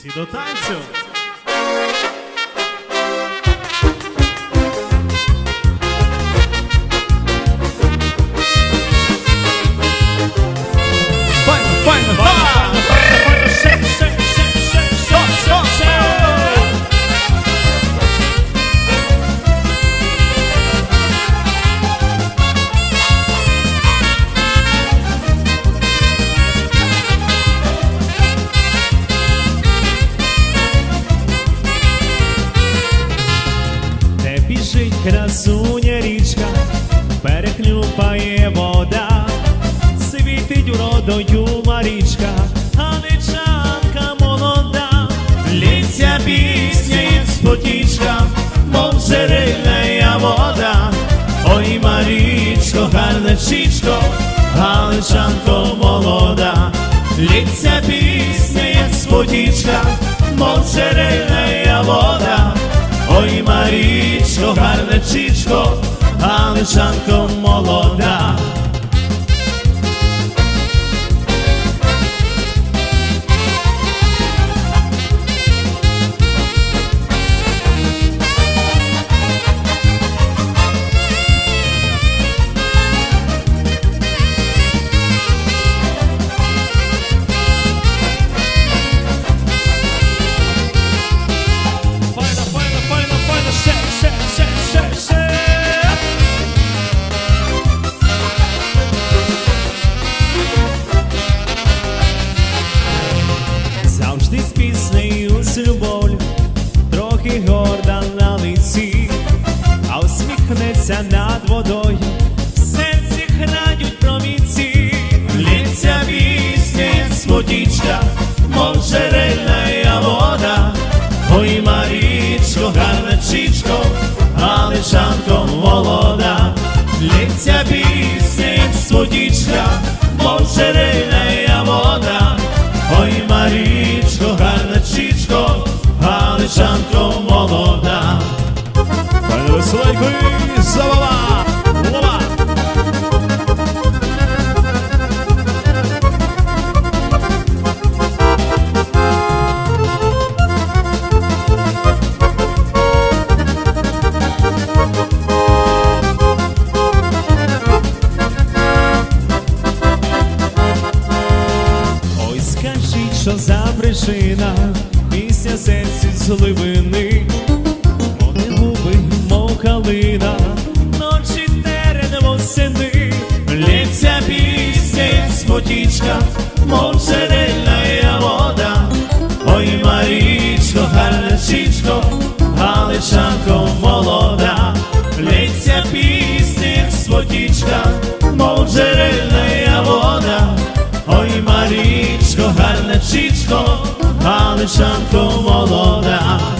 Sido Tyson. Tá, біжить красуня річка, перехлюпає вода, світить уродою Марічка, галичанка молода, лється пісня, як спотічка, мов джерельна вода. Ой, Марічко, гарна чічко, галичанко молода, лється пісня, як спотічка, мов джерельна вода. Ой, Марічко, гарна чічко, галичанко молода. Завжди з піснею з любов'ю, трохи горда на лиці, а усміхнеться над водою, в серці грають промінці. Лється пісня, як спотічка, мов джерельна вода. Ой, Марічко, гарна чічко, галичанко молода. Лється пісня, як спотічка, мов джерельна вода. Ой, чічко, галичанко молода. Пане Веселенько і забава! Ой, скажіть, що за причина пісня серці зливини, Мони губи, мов калина, ночі терен восени, лється пісня, як спотічка, мов джерельна вода. Ой, Марічко, гарна галичанко молода, лється пісня, як спотічка, мов джерельна вода. Ой, Марічко, гарна Shanto Moloda